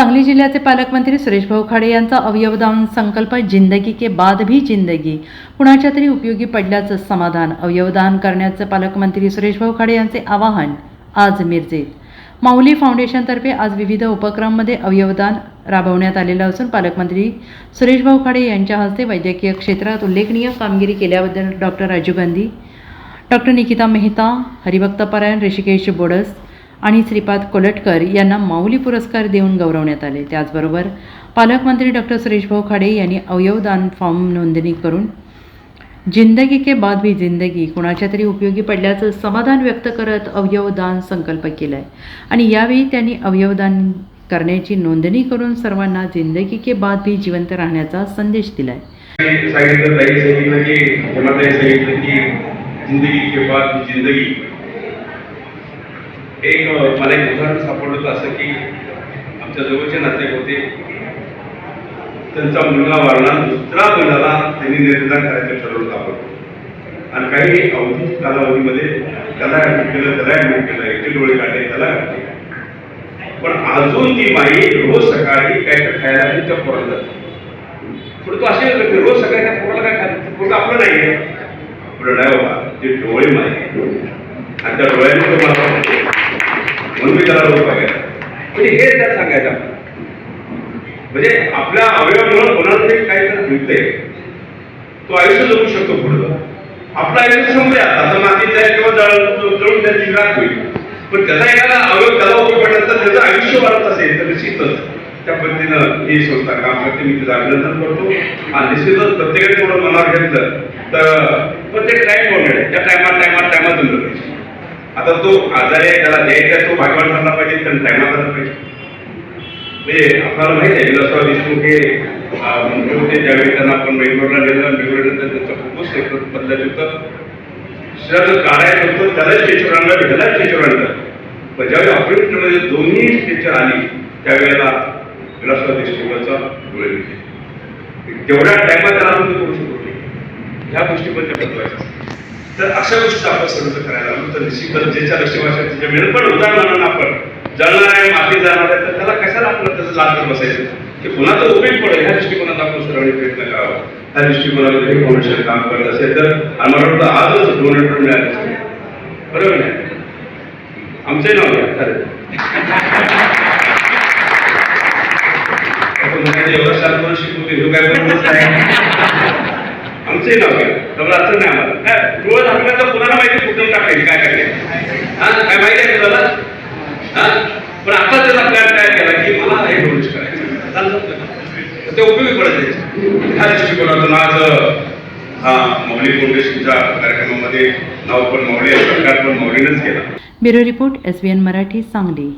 सांगली जिल्ह्याचे पालकमंत्री सुरेश भाऊ खाडे यांचा अवयवदान संकल्प जिंदगी के बाद भी जिंदगी. कुणाच्या तरी उपयोगी पडल्याचं समाधान. अवयवदान करण्याचं पालकमंत्री सुरेश भाऊ खाडे यांचे आवाहन आज मिरजेत. माऊली फाउंडेशनतर्फे आज विविध उपक्रममध्ये अवयवदान राबवण्यात आलेलं असून पालकमंत्री सुरेश भाऊ खाडे यांच्या हस्ते वैद्यकीय क्षेत्रात उल्लेखनीय कामगिरी केल्याबद्दल डॉक्टर राजीव गांधी डॉक्टर निकिता मेहता हरिभक्त परायण ऋषिकेश बोडस आणि श्रीपाद कोलटकर यांना माऊली पुरस्कार देऊन गौरवण्यात आले. त्याचबरोबर पालकमंत्री डॉक्टर सुरेशभाऊ खाडे यांनी अवयवदान फॉर्म नोंदणी करून जिंदगी के बाद भी जिंदगी कुणाच्या तरी उपयोगी पडल्याचं समाधान व्यक्त करत अवयवदान संकल्प केला आहे आणि यावेळी त्यांनी अवयवदान करण्याची नोंदणी करून सर्वांना जिंदगी के बाद भी जिवंत राहण्याचा संदेश दिला आहे सांगितलं ताई सांगितलं की हेमाताई सांगितलं की जिंदगी के बाद जिंदगी एक मला एक उदाहरण सापडलं होतं असं की आमच्या जवळचे नातेवाईक होते. त्यांचा मुलगा वारला दुसरा मुलाला त्यांनी निर्धार करायचं ठरवलं आपण आणि काही अवधी कालावधीमध्ये त्याला ऍडमिट केलं त्याला ऍडमिट केलं एकटे डोळे काढले त्याला काढले. पण अजून ती बाई रोज सकाळी काय काय खायला आणि त्या पोराला जाते. पुढे तो असे करते, रोज सकाळी त्या पोराला काय खात? पोरं आपलं नाही आहे पुढे नाही बाबा ते डोळे माहिती आणि त्या डोळ्यांनी तुम्हाला म्हणून मी त्याला रोग पाहिजे म्हणजे हे त्यात सांगायचं. म्हणजे आपल्या अवयवामुळे कोणाला तरी काहीतरी मिळते तो आयुष्य जगू शकतो पुढं. आपलं आयुष्य संपले आता. आता मातीत किंवा जळून त्याची राख होईल. पण त्याचा एखादा अवयव त्याला उपयोग पडला तर त्याचं आयुष्य वाढत असेल तर निश्चितच त्या पद्धतीनं ही संस्था काम करते. मी तिचं अभिनंदन करतो. आणि निश्चितच प्रत्येकाने थोडं मनावर घेतलं तर प्रत्येक टाईम बोलणार आहे त्या टायमात टायमात टायमात दिलं पाहिजे आता तो आजारी आहे त्याला द्यायचा तो भागवान झाला पाहिजे त्याला टायमात झाला पाहिजे. म्हणजे आपल्याला माहिती आहे विलासराव देशमुख हे अं, मंत्री होते त्यावेळी त्यांना आपण बेंगलोरला गेलो बेंगलोरनंतर त्यांचं खूपच सेक्टर बदलायचं होतं. शरीर काढायचं होतं त्यालाच स्टेचर आणलं ह्यालाच स्टेचर आणलं पण ज्यावेळी ऑपरेशनमध्ये दोन्ही स्टेचर आली त्यावेळेला विलासराव देशमुखाचा डोळे मिळते तेवढ्या टायमात त्याला आपण करू शकतो ह्या गोष्टी पण त्या बदलायच्या तर अशा गोष्टी आपण सर्व करायला हवं तर निश्चितच ज्याच्या लक्ष्यभाषा त्याच्या मिळेल पण उदाहरणानं आपण जळणार आहे माती जाणार आहे तर त्याला कशाला आपलं त्याचं लाभ करत बसायचं? की पुन्हा तर उपयोग पडेल ह्या दृष्टिकोनात आपण सर्वांनी प्रयत्न करावा. त्या दृष्टिकोनामध्ये हे फाउंडेशन काम करत असेल तर आम्हाला वाटतं आजच डोनेटर मिळाले बरोबर नाही आमचे नाव घ्या खरं आपण सात वर्ष शिकवते हे काय बरोबरच आमचंही नाव घ्या. तर अडचण नाही आम्हाला. काय डोळ्यात आपल्याला तर कुणाला माहिती कुठून टाकायची काय करायचे हा काय माहिती आहे तुला हा पण आता त्याचा केला की मला नाही डोनेट करायचं ते उपयोगी पडत ह्या दृष्टिकोनातून आज हा मौली फाउंडेशनच्या कार्यक्रमामध्ये नाव पण मौली सरकार पण मौलीनंच केला. Bureau report S B N Marathi Sangli.